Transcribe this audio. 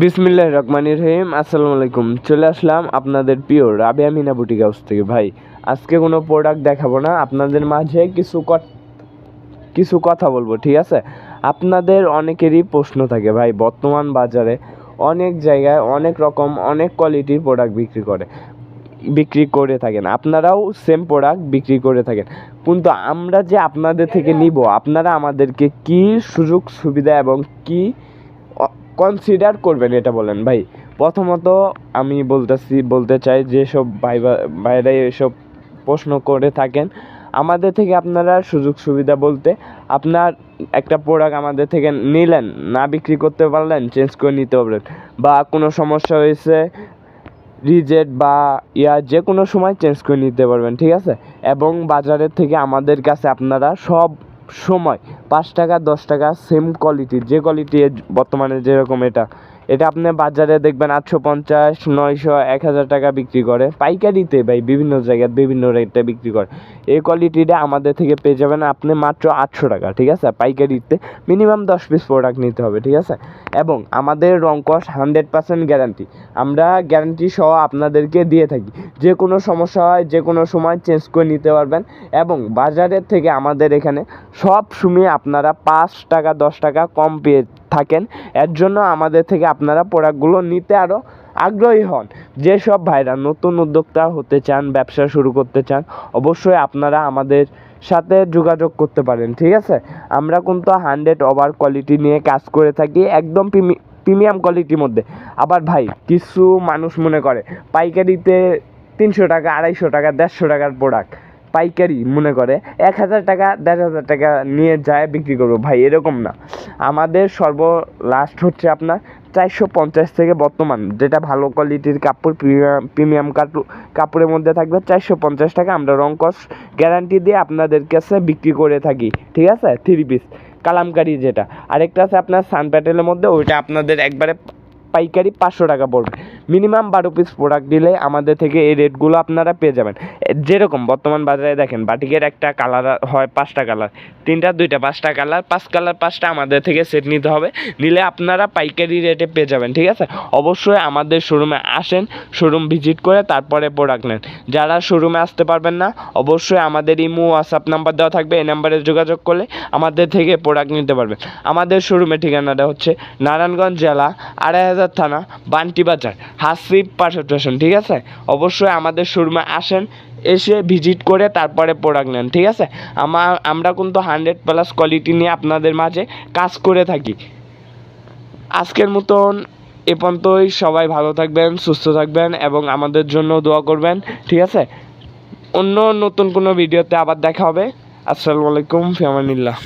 বিসমিল্লাহ রহমানির রহিম, আসসালামু আলাইকুম। চলে আসলাম আপনাদের প্রিয় রাবিয়া মিনা বুটিক হাউস থেকে। ভাই, আজকে কোনো প্রোডাক্ট দেখাবো না। আপনাদের মাঝে কিছু কিছু কথা বলব, ঠিক আছে? আপনাদের অনেকেরই প্রশ্ন থাকে, ভাই, বর্তমান বাজারে অনেক জায়গায় অনেক রকম, অনেক কোয়ালিটির প্রোডাক্ট বিক্রি করে বিক্রি করে থাকেন। আপনারাও সেম প্রোডাক্ট বিক্রি করে থাকেন। কিন্তু আমরা যে আপনাদের থেকে নিব, আপনারা আমাদেরকে কি সুযোগ সুবিধা এবং কি কনসিডার করবেন, এটা বলেন। ভাই, প্রথমত আমি বলতেছি, বলতে চাই যেসব ভাই বা- ভাইরা এসব প্রশ্ন করে থাকেন। আমাদের থেকে আপনারা সুযোগ সুবিধা বলতে আপনার একটা প্রোডাক্ট আমাদের থেকে নিলেন, না বিক্রি করতে পারলেন চেঞ্জ করে নিতে পারবেন বা কোনো সমস্যা হয়েছে রিজেট বা ইয়া যে কোনো সময় চেঞ্জ করে নিতে পারবেন, ঠিক আছে? এবং বাজারের থেকে আমাদের কাছে আপনারা সব সময়। পাঁচ টাকা দশ টাকা সেম কোয়ালিটির যে কোয়ালিটি বর্তমানে যেরকম এটা। এটা আপনি বাজারে দেখবেন আটশো পঞ্চাশ, নয়শো, এক হাজার টাকা বিক্রি করে। পাইকারিতে ভাই বিভিন্ন জায়গায় বিভিন্ন রেটে বিক্রি করে। এই কোয়ালিটিটা আমাদের থেকে পেয়ে যাবেন আপনি মাত্র আটশো টাকা, ঠিক আছে? পাইকারিতে মিনিমাম দশ পিস প্রোডাক্ট নিতে হবে, ঠিক আছে? এবং আমাদের রং কস হান্ড্রেড পার্সেন্ট গ্যারান্টি আমরা গ্যারান্টি সহ আপনাদেরকে দিয়ে থাকি। যে কোনো সমস্যা হয়, যে কোনো সময় চেঞ্জ করে নিতে পারবেন। এবং বাজারের থেকে আমাদের এখানে সব সময় আপনারা পাঁচ টাকা, দশ টাকা কম পেয়ে থাকেন, এর জন্য আমাদের থেকে আপনারা প্রোডাক্টগুলো নিতে আরও আগ্রহী হন। যেসব ভাইরা নতুন উদ্যোক্তা হতে চান, ব্যবসা শুরু করতে চান, অবশ্যই আপনারা আমাদের সাথে যোগাযোগ করতে পারেন, ঠিক আছে? আমরা কিন্তু হান্ড্রেড ওভার কোয়ালিটি নিয়ে কাজ করে থাকি, একদম প্রিমিয়াম কোয়ালিটির মধ্যে। আবার ভাই, কিছু মানুষ মনে করে, পাইকারিতে তিনশো টাকা, আড়াইশো টাকা, দেড়শো টাকার প্রোডাক্ট। পাইকারি মনে করে। এক হাজার টাকা, দেড় হাজার টাকা নিয়ে যায় বিক্রি করব। ভাই, এরকম না। আমাদের সর্ব লাস্ট হচ্ছে আপনার চারশো পঞ্চাশ থেকে বর্তমান। যেটা ভালো কোয়ালিটির কাপড়, প্রিমিয়াম প্রিমিয়াম কাপড়ের মধ্যে থাকবে চারশো পঞ্চাশ টাকা। আমরা রং কস গ্যারান্টি দিয়ে আপনাদের কাছে বিক্রি করে থাকি। ঠিক আছে? থ্রি পিস কালামকারি যেটা। আরেকটা আছে আপনার সান প্যাটেলের মধ্যে। ওইটা আপনাদের একবারে পাইকারি পাঁচশো টাকা পড়বে। মিনিমাম বারো পিস প্রোডাক্ট দিলে আমাদের থেকে এই রেটগুলো আপনারা পেয়ে যাবেন। যেরকম বর্তমান বাজারে দেখেন, বাটিকের একটা কালার হয় পাঁচটা কালার তিনটা, দুইটা, পাঁচটা কালার পাঁচ কালার পাঁচটা আমাদের থেকে সেট নিতে হবে। নিলে আপনারা পাইকারি রেটে পেয়ে যাবেন, ঠিক আছে? অবশ্যই আমাদের শোরুমে আসেন শোরুম ভিজিট করে তারপরে প্রোডাক্ট নেন। যারা শোরুমে আসতে পারবেন না, অবশ্যই আমাদের ইমো হোয়াটসঅ্যাপ নাম্বার দেওয়া থাকবে, এই নাম্বারে যোগাযোগ করলে আমাদের থেকে প্রোডাক্ট নিতে পারবেন। আমাদের শোরুমের ঠিকানাটা হচ্ছে নারায়ণগঞ্জ জেলা আড়াই হাজার থানা, বান্টি বাজার, হাসিব পাশে স্টেশন, ঠিক আছে? অবশ্যই আমাদের শোরুমে আসেন, এসে ভিজিট করে তারপরে প্রোডাক্ট নেন, ঠিক আছে? আমার আমরা কিন্তু হান্ড্রেড প্লাস কোয়ালিটি নিয়ে আপনাদের মাঝে কাজ করে থাকি। আজকের মতন এ পর্যন্তই, সবাই ভালো থাকবেন, সুস্থ থাকবেন এবং আমাদের জন্য দোয়া করবেন, ঠিক আছে? অন্য নতুন কোনো ভিডিওতে আবার দেখা হবে। আসসালামু আলাইকুম ফিয়ামানিল্লাহ